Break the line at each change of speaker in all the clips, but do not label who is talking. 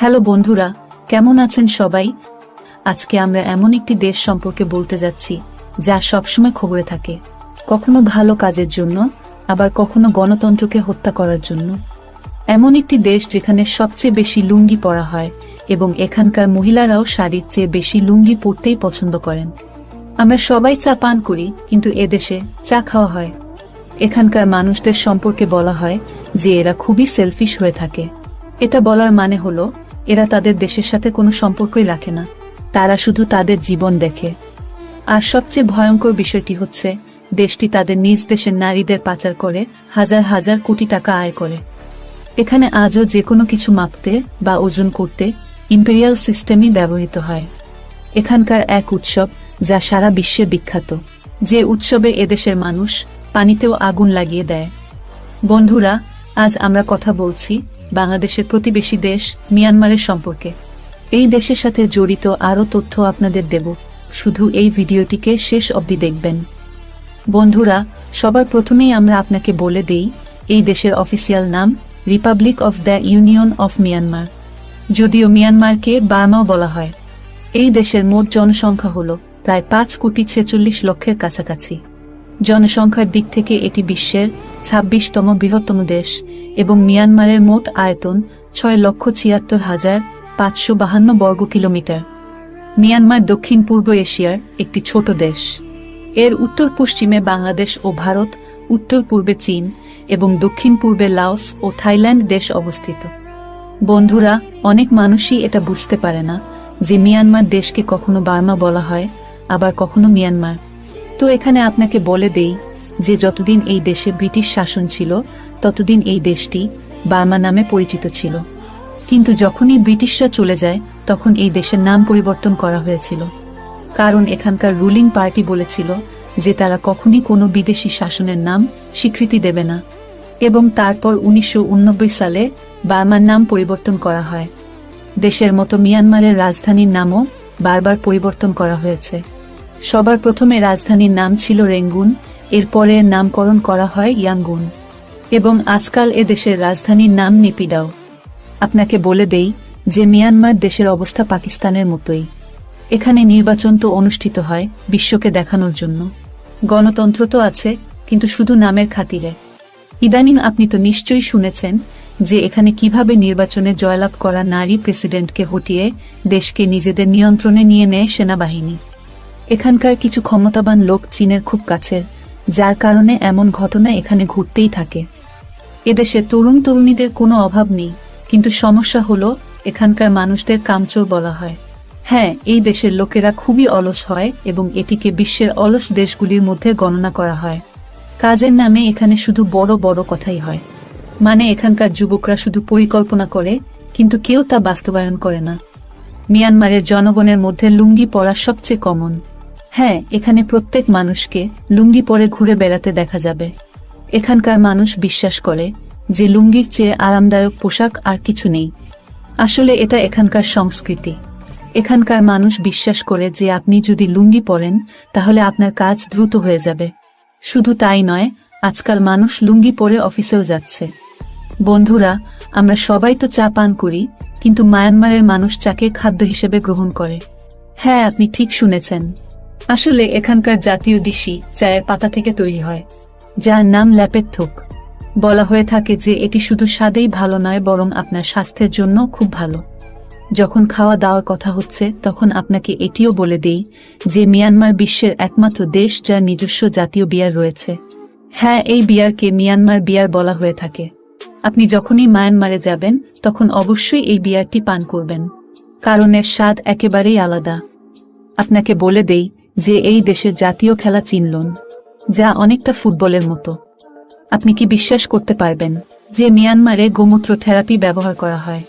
Hello বন্ধুরা, কেমন আছেন সবাই? আজকে আমরা এমন একটি দেশ সম্পর্কে বলতে যাচ্ছি, যা সবসময় খবরে থাকে। কখনো ভালো কাজের জন্য, আবার কখনো গণতন্ত্রকে হত্যা করার জন্য। এমন একটি দেশ যেখানে সবচেয়ে বেশি লুঙ্গি পরা হয় এবং এখানকার মহিলারাও শাড়ির চেয়ে বেশি লুঙ্গি পরতেই পছন্দ করেন। আমরা সবাই চা পান করি, কিন্তু এদেশে চা খাওয়া হয়। এখানকার মানুষদের সম্পর্কে বলা হয় যে এরা খুবই সেলফিশ হয়ে থাকে। এটা বলার মানে হলো, এরা তাদের দেশের সাথে কোনো সম্পর্কই রাখে না। তারা শুধু তাদের জীবন দেখে। আর সবচেয়ে ভয়ঙ্কর বিষয়টি হচ্ছে, দেশটি তাদের নিজ দেশের নারীদের পাচার করে, হাজার হাজার কোটি টাকা আয় করে। এখানে আজও যে কোনো কিছু মাপতে বা ওজন করতে ইম্পেরিয়াল সিস্টেমই ব্যবহৃত হয়। এখানকার এক উৎসব যা সারা বিশ্বে বিখ্যাত, যে উৎসবে এদেশের মানুষ পানিতেও আগুন লাগিয়ে দেয়। বন্ধুরা, আজ আমরা কথা বলছি বাংলাদেশের প্রতিবেশী দেশ মিয়ানমারের সম্পর্কে। এই দেশের সাথে জড়িত আরও তথ্য আপনাদের দেব। শুধু এই ভিডিওটিকে শেষ অবধি দেখবেন। বন্ধুরা, সবার প্রথমেই আমরা আপনাকে বলে দেই, এই দেশের অফিসিয়াল নাম republic of the union of Myanmar. যদিও মিয়ানমারকে বার্মাও বলা হয়। এই দেশের মোট জনসংখ্যা হল প্রায় পাঁচ কোটি ছেচল্লিশ লক্ষের কাছাকাছি। জনসংখ্যার দিক থেকে এটি বিশ্বের ছাব্বিশতম বৃহত্তম দেশ এবং মিয়ানমারের মোট আয়তন ছয় লক্ষ ছিয়াত্তর হাজার পাঁচশো বাহান্ন বর্গ কিলোমিটার। মিয়ানমার দক্ষিণ পূর্ব এশিয়ার একটি ছোট দেশ। এর উত্তর পশ্চিমে বাংলাদেশ ও ভারত, উত্তর পূর্বে চীন এবং দক্ষিণ পূর্বে লাওস ও থাইল্যান্ড দেশ অবস্থিত। বন্ধুরা, অনেক মানুষই এটা বুঝতে পারে না যে মিয়ানমার দেশকে কখনো বার্মা বলা হয় আবার কখনো মিয়ানমার। তো এখানে আপনাকে বলে দেই যে যতদিন এই দেশে ব্রিটিশ শাসন ছিল, ততদিন এই দেশটি বার্মা নামে পরিচিত ছিল। কিন্তু যখনই ব্রিটিশরা চলে যায়, তখন এই দেশের নাম পরিবর্তন করা হয়েছিল। কারণ এখানকার রুলিং পার্টি বলেছিল যে তারা কখনই কোনো বিদেশি শাসনের নাম স্বীকৃতি দেবে না। এবং তারপর উনিশশো সালে বার্মার নাম পরিবর্তন করা হয়। দেশের মতো মিয়ানমারের রাজধানীর নামও বারবার পরিবর্তন করা হয়েছে। সবার প্রথমে রাজধানীর নাম ছিল রেঙ্গুন, এরপরে এর নামকরণ করা হয় ইয়াঙ্গুন এবং আজকাল এ দেশের রাজধানীর নাম নিপিডাও। আপনাকে বলে দেই যে মিয়ানমার দেশের অবস্থা পাকিস্তানের মতোই। এখানে নির্বাচন তো অনুষ্ঠিত হয় বিশ্বকে দেখানোর জন্য। গণতন্ত্র তো আছে, কিন্তু শুধু নামের খাতিরে। ইদানিং আপনি তো নিশ্চয়ই শুনেছেন যে এখানে কীভাবে নির্বাচনে জয়লাভ করা নারী প্রেসিডেন্টকে হটিয়ে দেশকে নিজেদের নিয়ন্ত্রণে নিয়ে নেয় সেনাবাহিনী। এখানকার কিছু ক্ষমতাবান লোক চীনের খুব কাছের, যার কারণে এমন ঘটনা এখানে ঘটতেই থাকে। এদেশে তরুণ তরুণীদের কোনো অভাব নেই, কিন্তু সমস্যা হলো এখানকার মানুষদের কামচোর বলা হয়। হ্যাঁ এই দেশের লোকেরা খুবই অলস হয় এবং এটিকে বিশ্বের অলস দেশগুলির মধ্যে গণনা করা হয়। কাজের নামে এখানে শুধু বড় বড় কথাই হয়। মানে এখানকার যুবকরা শুধু পরিকল্পনা করে, কিন্তু কেউ তা বাস্তবায়ন করে না। মিয়ানমারের জনগণের মধ্যে লুঙ্গি পরা সবচেয়ে কমন। হ্যাঁ এখানে প্রত্যেক মানুষকে লুঙ্গি পরে ঘুরে বেড়াতে দেখা যাবে। এখানকার মানুষ বিশ্বাস করে যে লুঙ্গির চেয়ে আরামদায়ক পোশাক আর কিছু নেই। আসলে এটা এখানকার সংস্কৃতি। এখানকার মানুষ বিশ্বাস করে যে আপনি যদি লুঙ্গি পরেন, তাহলে আপনার কাজ দ্রুত হয়ে যাবে। শুধু তাই নয়, আজকাল মানুষ লুঙ্গি পরে অফিসেও যাচ্ছে। বন্ধুরা, আমরা সবাই তো চা পান করি, কিন্তু মায়ানমারের মানুষ চাকে খাদ্য হিসেবে গ্রহণ করে। হ্যাঁ আপনি ঠিক শুনেছেন। আসলে এখানকার জাতীয় ডিশি চায়ের পাতা থেকে তৈরি হয়, যার নাম ল্যাপের থোক। বলা হয়ে থাকে যে এটি শুধু স্বাদেই ভালো নয়, বরং আপনার স্বাস্থ্যের জন্য খুব ভালো। যখন খাওয়া দাওয়ার কথা হচ্ছে, তখন আপনাকে এটিও বলে দেই যে মিয়ানমার বিশ্বের একমাত্র দেশ যার নিজস্ব জাতীয় বিয়ার রয়েছে। হ্যাঁ এই বিয়ারকে মিয়ানমার বিয়ার বলা হয়ে থাকে। আপনি যখনই মায়ানমারে যাবেন, তখন অবশ্যই এই বিয়ারটি পান করবেন। কারণ এর স্বাদ একেবারেই আলাদা। আপনাকে বলে দেই যে এই দেশের জাতীয় খেলা চিনলন, যা অনেকটা ফুটবলের মতো। আপনি কি বিশ্বাস করতে পারবেন যে মিয়ানমারে গোমূত্র থেরাপি ব্যবহার করা হয়?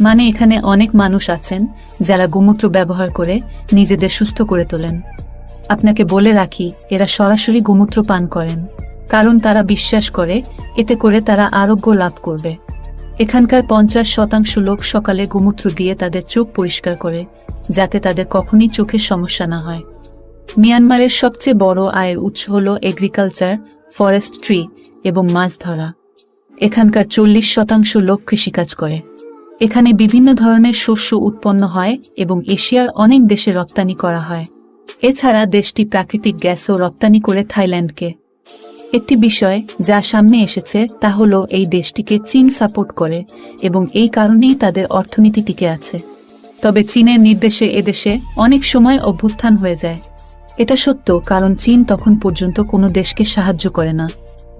মানে এখানে অনেক মানুষ আছেন যারা গোমূত্র ব্যবহার করে নিজেদের সুস্থ করে তোলেন। আপনাকে বলে রাখি, এরা সরাসরি গোমূত্র পান করেন, কারণ তারা বিশ্বাস করে, এতে করে তারা আরোগ্য লাভ করবে। এখানকার পঞ্চাশ শতাংশ লোক সকালে গোমূত্র দিয়ে তাদের চোখ পরিষ্কার করে, যাতে তাদের কখনই চোখের সমস্যা না হয়। মিয়ানমারের সবচেয়ে বড় আয়ের উৎস হল এগ্রিকালচার ফরেস্ট্রি এবং মাছ ধরা। এখানকার চল্লিশ শতাংশ লোক কৃষিকাজ করে। এখানে বিভিন্ন ধরনের শস্য উৎপন্ন হয় এবং এশিয়ার অনেক দেশে রপ্তানি করা হয়। এছাড়া দেশটি প্রাকৃতিক গ্যাসও রপ্তানি করে থাইল্যান্ডকে। একটি বিষয় যা সামনে এসেছে তা হলো এই দেশটিকে চীন সাপোর্ট করে এবং এই কারণেই তাদের অর্থনীতি টিকে আছে। তবে চীনের নির্দেশে এদেশে অনেক সময় অভ্যুত্থান হয়ে যায়। এটা সত্য, কারণ চীন তখন পর্যন্ত কোনো দেশকে সাহায্য করে না।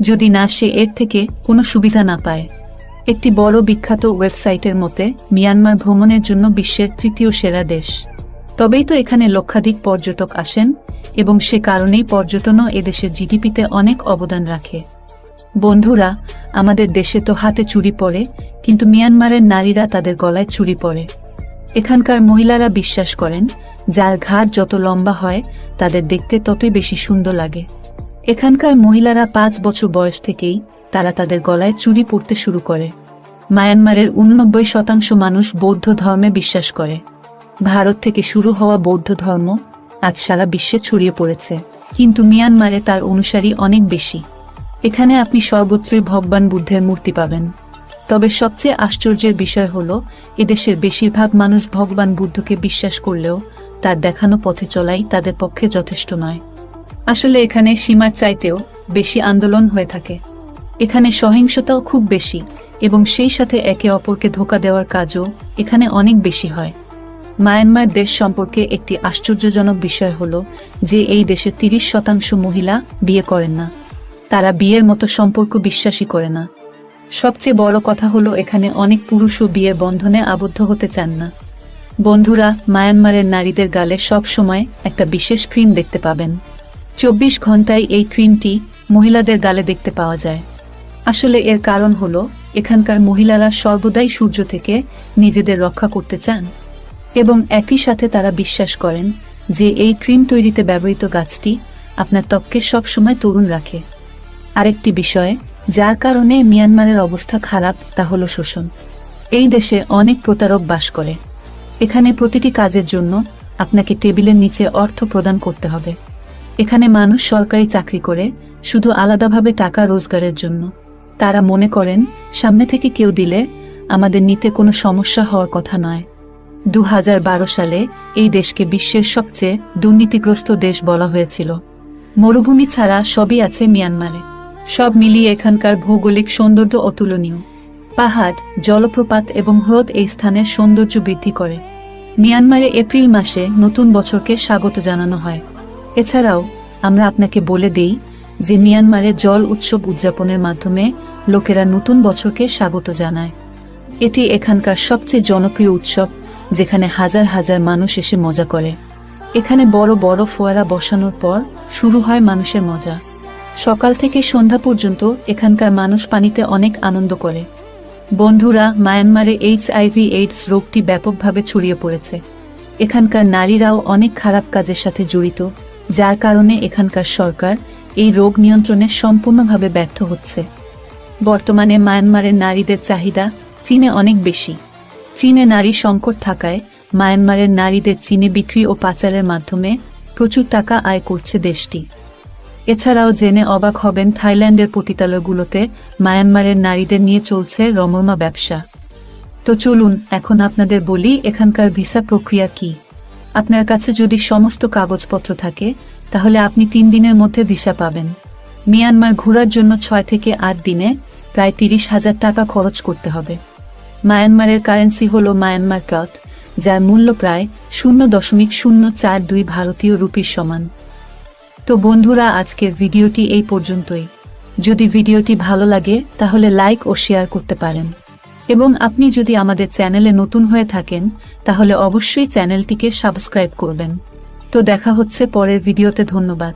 যদি না, সে এর থেকে কোনো সুবিধা না পায়। একটি বড় বিখ্যাত ওয়েবসাইটের মতে, মিয়ানমার ভ্রমণের জন্য বিশ্বের তৃতীয় সেরা দেশ। তবেই তো এখানে লক্ষাধিক পর্যটক আসেন, এবং সে কারণেই পর্যটনও এদেশের জিডিপিতে অনেক অবদান রাখে। বন্ধুরা, আমাদের দেশে তো হাতে চুরি পড়ে, কিন্তু মিয়ানমারের নারীরা তাদের গলায় চুরি পড়ে। এখানকার মহিলারা বিশ্বাস করেন যার ঘাড় যত লম্বা হয়, তাদের দেখতে ততই বেশি সুন্দর লাগে। এখানকার মহিলারা পাঁচ বছর বয়স থেকেই তারা তাদের গলায় চুরি পড়তে শুরু করে। মায়ানমারের উননব্বই শতাংশ মানুষ বৌদ্ধ ধর্মে বিশ্বাস করে। ভারত থেকে শুরু হওয়া বৌদ্ধ ধর্ম আজ সারা বিশ্বে ছড়িয়ে পড়েছে। কিন্তু মিয়ানমারে তার অনুসারী অনেক বেশি। এখানে আপনি সর্বত্রই ভগবান বুদ্ধের মূর্তি পাবেন। তবে সবচেয়ে আশ্চর্যের বিষয় হল, এদেশের বেশিরভাগ মানুষ ভগবান বুদ্ধকে বিশ্বাস করলেও তার দেখানো পথে চলাই তাদের পক্ষে যথেষ্ট নয়। আসলে এখানে সীমার চাইতেও বেশি আন্দোলন হয়ে থাকে। এখানে সহিংসতাও খুব বেশি এবং সেই সাথে একে অপরকে ধোকা দেওয়ার কাজও এখানে অনেক বেশি হয়। মায়ানমার দেশ সম্পর্কে একটি আশ্চর্যজনক বিষয় হল যে এই দেশের তিরিশ শতাংশ মহিলা বিয়ে করেন না। তারা বিয়ের মতো সম্পর্ক বিশ্বাসই করে না। সবচেয়ে বড় কথা হলো এখানে অনেক পুরুষও বিয়ের বন্ধনে আবদ্ধ হতে চান না। বন্ধুরা, মায়ানমারের নারীদের গালে সব সময় একটা বিশেষ ক্রিম দেখতে পাবেন। চব্বিশ ঘন্টায় এই ক্রিমটি মহিলাদের গালে দেখতে পাওয়া যায়। আসলে এর কারণ হলো, এখানকার মহিলারা সর্বদাই সূর্য থেকে নিজেদের রক্ষা করতে চান। এবং একই সাথে তারা বিশ্বাস করেন যে এই ক্রিম তৈরিতে ব্যবহৃত গাছটি আপনার ত্বককে সবসময় তরুণ রাখে। আরেকটি বিষয়, যার কারণে মিয়ানমারের অবস্থা খারাপ, তা হলো শোষণ। এই দেশে অনেক প্রতারক বাস করে। এখানে প্রতিটি কাজের জন্য আপনাকে টেবিলের নিচে অর্থ প্রদান করতে হবে। এখানে মানুষ সরকারি চাকরি করে, শুধু আলাদাভাবে টাকা রোজগারের জন্য। তারা মনে করেন, সামনে থেকে কেউ দিলে আমাদের নিতে কোনো সমস্যা হওয়ার কথা নয়। দু সালে এই দেশকে বিশ্বের সবচেয়ে দুর্নীতিগ্রস্ত দেশ বলা হয়েছিল। মরুভূমি ছাড়া সবই আছে মিয়ানমারে। সব মিলিয়ে এখানকার ভৌগোলিক সৌন্দর্য অতুলনীয়। পাহাড়, জলপ্রপাত এবং হ্রদ এই স্থানের সৌন্দর্য বৃদ্ধি করে। মিয়ানমারে এপ্রিল মাসে নতুন বছরকে স্বাগত জানানো হয়। এছাড়াও, আমরা আপনাকে বলে দেই যে মিয়ানমারে জল উৎসব উদযাপনের মাধ্যমে লোকেরা নতুন বছরকে স্বাগত জানায়। এটি এখানকার সবচেয়ে জনপ্রিয় উৎসব, যেখানে হাজার হাজার মানুষ এসে মজা করে। এখানে বড় বড় ফোয়ারা বসানোর পর শুরু হয় মানুষের মজা। সকাল থেকে সন্ধ্যা পর্যন্ত এখানকার মানুষ পানিতে অনেক আনন্দ করে। বন্ধুরা, মায়ানমারে এইচ আইভি এইডস রোগটি ব্যাপকভাবে ছড়িয়ে পড়েছে। এখানকার নারীরাও অনেক খারাপ কাজের সাথে জড়িত, যার কারণে এখানকার সরকার এই রোগ নিয়ন্ত্রণে সম্পূর্ণভাবে ব্যর্থ হচ্ছে। বর্তমানে মায়ানমারের নারীদের চাহিদা চীনে অনেক বেশি। চীনে নারী সংকট থাকায় মায়ানমারের নারীদের চীনে বিক্রি ও পাচারের মাধ্যমে প্রচুর টাকা আয় করছে দেশটি। এছাড়াও জেনে অবাক হবেন থাইল্যান্ডের পতিতালয়গুলোতে মায়ানমারের নারীদের নিয়ে চলছে রমরমা ব্যবসা। তো চলুন, এখন আপনাদের বলি এখানকার ভিসা প্রক্রিয়া কি। আপনার কাছে যদি সমস্ত কাগজপত্র থাকে, তাহলে আপনি তিন দিনের মধ্যে ভিসা পাবেন। মিয়ানমার ঘোরার জন্য ছয় থেকে আট দিনে প্রায় তিরিশ হাজার টাকা খরচ করতে হবে। মায়ানমারের কারেন্সি হল মায়ানমার কাত যার মূল্য প্রায় শূন্য দশমিক শূন্য চার দুই ভারতীয় রুপির সমান। তো বন্ধুরা, আজকের ভিডিওটি এই পর্যন্তই। যদি ভিডিওটি ভালো লাগে, তাহলে লাইক ও শেয়ার করতে পারেন। এবং আপনি যদি আমাদের চ্যানেলে নতুন হয়ে থাকেন, তাহলে অবশ্যই চ্যানেলটিকে সাবস্ক্রাইব করবেন। তো দেখা হচ্ছে পরের ভিডিওতে, ধন্যবাদ।